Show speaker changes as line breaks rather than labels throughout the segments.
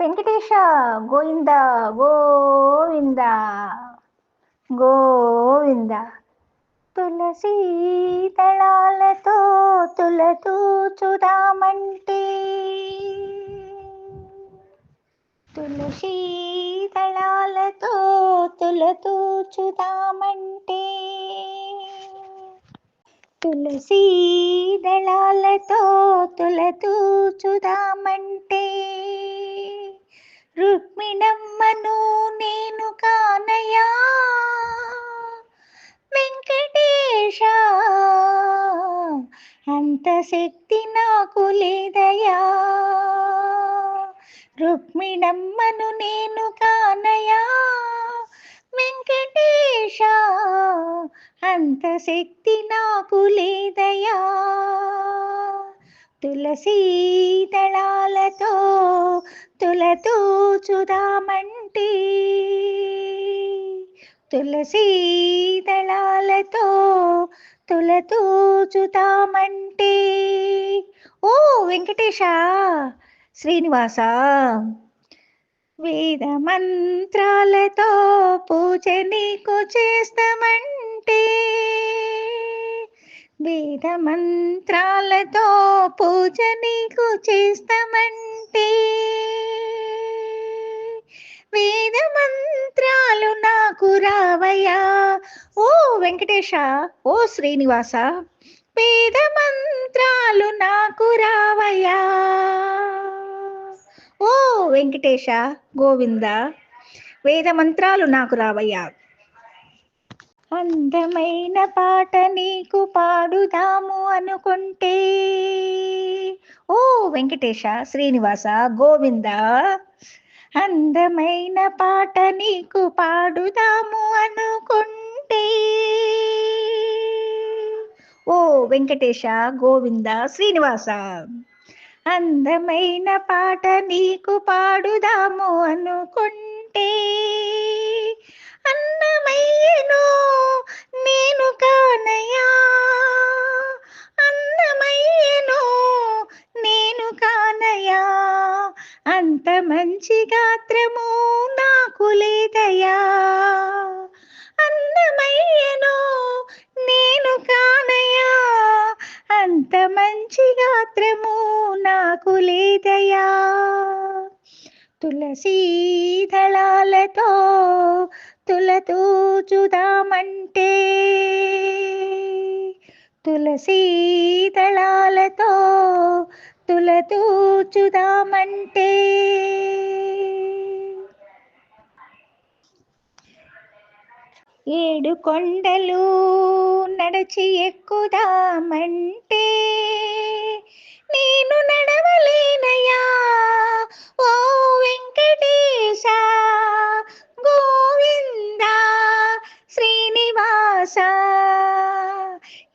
వెంకటేశ గోవింద గోవింద గోవింద. తులసి దళాలతో తులతూచుదామంటే తులసి దళాలతో తులతూచుదామంటే తులసి దళాలతో తులతూచుదామంటే రుక్మిణమ్మను నేను కానయా వెంకటేశ అంత శక్తి నాకు లేదయా రుక్మిణమ్మను నేను కానయా వెంకటేశ అంత శక్తి నాకు లేదయా తులసీ దళాలతో తులతూచుదామంటే తులసీ దళాలతో తులతూచుదామంటే ఓ వెంకటేశ శ్రీనివాస వేద మంత్రాలతో పూజ నీకు చేస్తామంటే. వేద మంత్రాలతో పూజ నీకు చేస్తామంటే. వేద మంత్రాలు నాకు రావయ్యా. ఓ వెంకటేశ ఓ శ్రీనివాస వేద మంత్రాలు నాకు రావయ్యా. ఓ వెంకటేశ గోవింద వేద మంత్రాలు నాకు రావయ్యా. అందమైన పాట నీకు పాడుదాము అనుకుంటే. ఓ వెంకటేశ శ్రీనివాస గోవింద అందమైన పాట నీకు పాడుదాము అనుకుంటే. ఓ వెంకటేశ గోవింద శ్రీనివాస అందమైన పాట నీకు పాడుదాము అనుకుంటే. అంత మంచి గాత్రము నాకు లేదయా అన్నమయ్యను నేను కానయా అంత మంచి గాత్రము నాకు లేదయా తులసీ దళాలతో తులతూచుదామంటే తులసీ దళాలతో తులతూచుదామంటే ఏడు కొండలు నడిచి ఎక్కుదామంటే. నేను నడవలే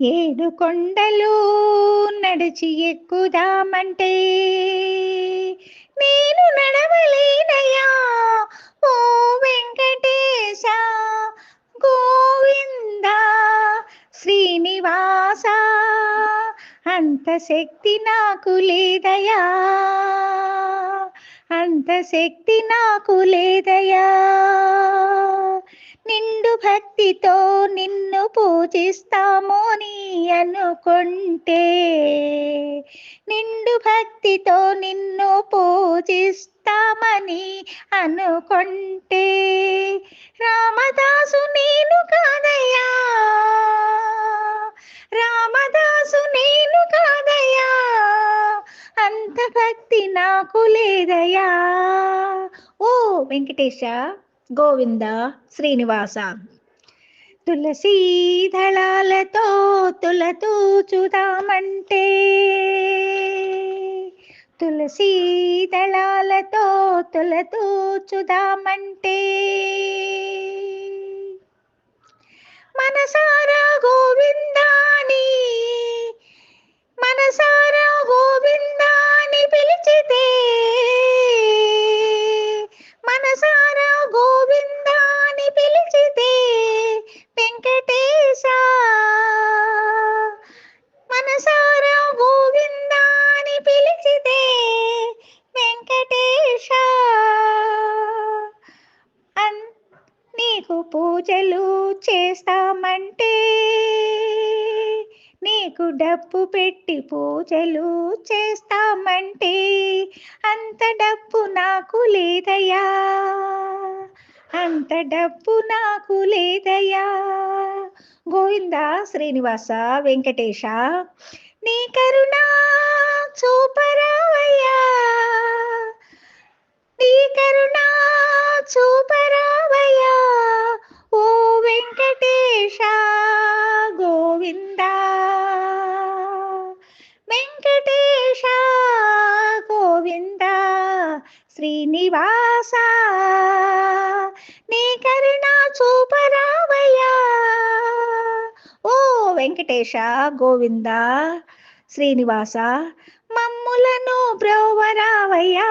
ఏడు కొండలు నడిచి ఎక్కుదామంటే నేను నడవలేనయా ఓ వెంకటేశ గోవింద శ్రీనివాస అంత శక్తి నాకు లేదయా అంత శక్తి నాకు లేదయా నిండు భక్తితో నిన్ను పూజిస్తాము అని అనుకుంటే. నిండు భక్తితో నిన్ను పూజిస్తామని అనుకుంటే. రామదాసు నేను కాదయ్యా. రామదాసు భక్తి నాకు లేదయా ఓ వెంకటేశ గోవింద శ్రీనివాస. తులసీ దళాలతో తులతూచుదామంటే. తులసీ దళాలతో తులతూచుదామంటే. పూజలు చేస్తామంటే నీకు డబ్బు పెట్టి పూజలు చేస్తామంటే అంత డబ్బు నాకు లేదయ్యా. అంత డబ్బు నాకు లేదయ్యా. గోవింద శ్రీనివాస వెంకటేశ నీ కరుణా చూపరావయ్యా. నీ కరుణా చూపరావయ్యా. ఓ వెంకటేశ గోవింద. వెంకటేశ గోవింద. శ్రీనివాస. నీ కరుణా చూపరావయ్యా. ఓ వెంకటేశ గోవింద. శ్రీనివాస మమ్ములను బ్రోవరావయ్యా.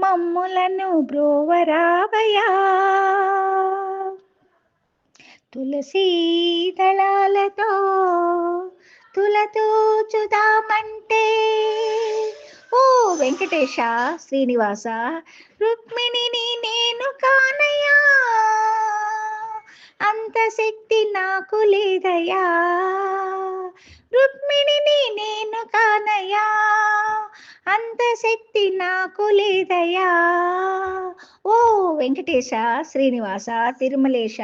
మమ్ములను బ్రోవరావయా తులసీ దళాలతో తులతో ఓ వెంకటేశ శ్రీనివాస రుక్మిణిని నేను కానయా అంత శక్తి నాకు లేదయా రుక్మిణిని నాకు లేదయ్యా. ఓ వెంకటేశ శ్రీనివాస తిరుమలేశ